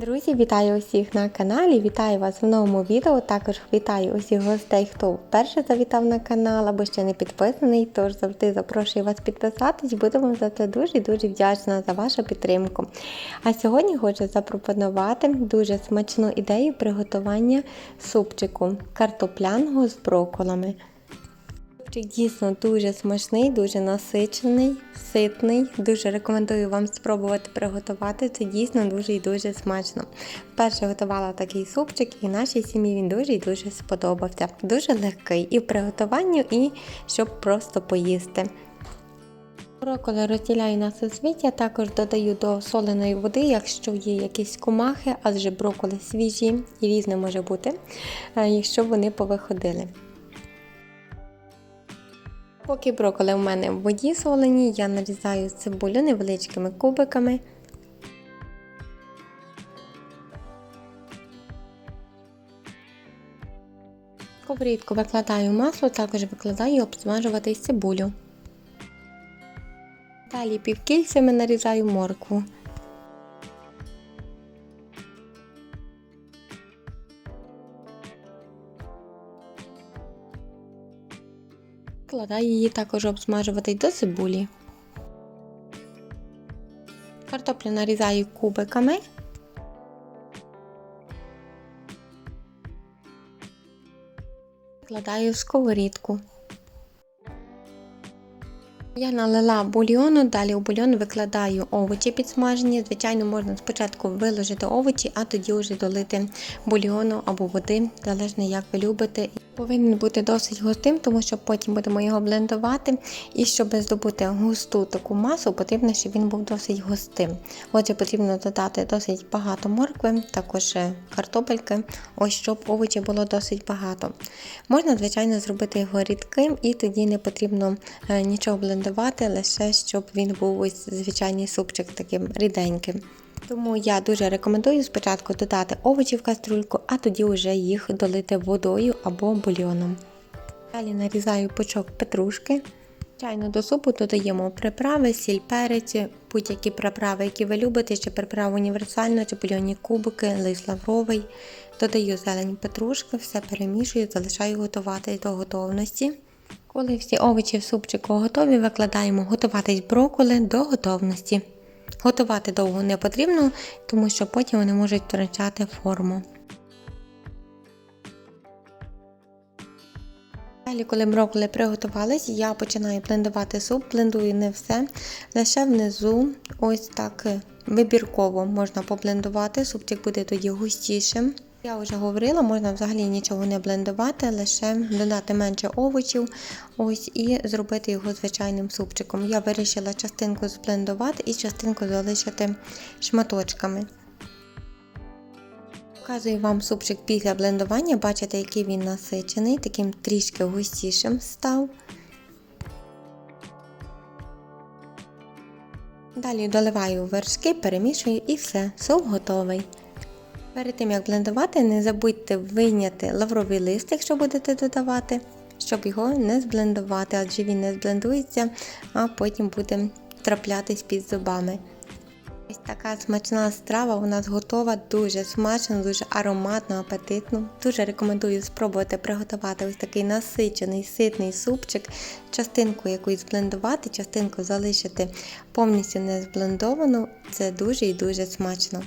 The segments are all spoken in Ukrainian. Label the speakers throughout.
Speaker 1: Друзі, вітаю усіх на каналі, вітаю вас в новому відео. Також вітаю усіх гостей, хто вперше завітав на канал або ще не підписаний. Тож завжди запрошую вас підписатись. Буду вам за це дуже-дуже вдячна за вашу підтримку. А сьогодні хочу запропонувати дуже смачну ідею приготування супчику картопляного з броколами. Супчик дійсно дуже смачний, дуже насичений, ситний. Дуже рекомендую вам спробувати приготувати. Це дійсно дуже і дуже смачно. Вперше готувала такий супчик, і нашій сім'ї він дуже і дуже сподобався. Дуже легкий і в приготуванню, і щоб просто поїсти. Брокколи розділяю на соцвіття, також додаю до соленої води, якщо є якісь комахи, адже брокколи свіжі і різне може бути, якщо вони повиходили. Поки броколи в мене в воді солені, я нарізаю цибулю невеличкими кубиками. Коврітку викладаю масло, також викладаю обсмажувати цибулю. Далі півкільцями нарізаю моркву. Вкладаю її також обсмажувати до цибулі. Картоплю нарізаю кубиками. Вкладаю в сковорідку. Я налила бульйону, далі у бульйон викладаю овочі підсмажені. Звичайно, можна спочатку виложити овочі, а тоді вже долити бульйону або води, залежно як ви любите. Повинен бути досить густим, тому що потім будемо його блендувати. І щоб здобути густу таку масу, потрібно, щоб він був досить густим. Отже, потрібно додати досить багато моркви, також картопельки, ось щоб овочів було досить багато. Можна, звичайно, зробити його рідким, і тоді не потрібно нічого блендувати, лише щоб він був ось звичайний супчик таким ріденьким. Тому я дуже рекомендую спочатку додати овочі в каструльку, а тоді вже їх долити водою або бульйоном. Далі нарізаю пучок петрушки. Звичайно, до супу додаємо приправи, сіль, перець, будь-які приправи, які ви любите, чи приправу універсальну, чи бульйонні кубики, лист лавровий. Додаю зелень петрушки, все перемішую, залишаю готувати до готовності. Коли всі овочі в супчику готові, викладаємо готуватись брокколи до готовності. Готувати довго не потрібно, тому що потім вони можуть втрачати форму. Далі, коли брокколи приготувались, я починаю блендувати суп, блендую не все, лише внизу, ось так вибірково можна поблендувати, супчик буде тоді густішим. Я вже говорила, можна взагалі нічого не блендувати, лише додати менше овочів ось і зробити його звичайним супчиком. Я вирішила частинку зблендувати і частинку залишити шматочками. Показую вам супчик після блендування, бачите, який він насичений, таким трішки густішим став. Далі доливаю вершки, перемішую і все, суп готовий. Перед тим як блендувати, не забудьте вийняти лавровий лист, якщо будете додавати, щоб його не зблендувати, адже він не зблендується, а потім буде траплятись під зубами. Ось така смачна страва у нас готова, дуже смачно, дуже ароматно, апетитно. Дуже рекомендую спробувати приготувати ось такий насичений, ситний супчик, частинку якусь зблендувати, частинку залишити повністю не зблендовану. Це дуже і дуже смачно.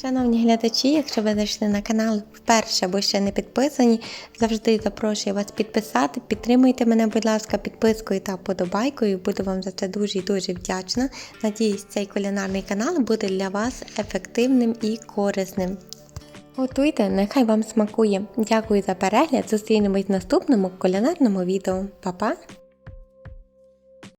Speaker 1: Шановні глядачі, якщо ви зайшли на канал вперше або ще не підписані, завжди запрошую вас підписати. Підтримуйте мене, будь ласка, підпискою та подобайкою. Буду вам за це дуже і дуже вдячна. Надіюсь, цей кулінарний канал буде для вас ефективним і корисним. Готуйте, нехай вам смакує. Дякую за перегляд. Зустрінемось в наступному кулінарному відео. Па-па!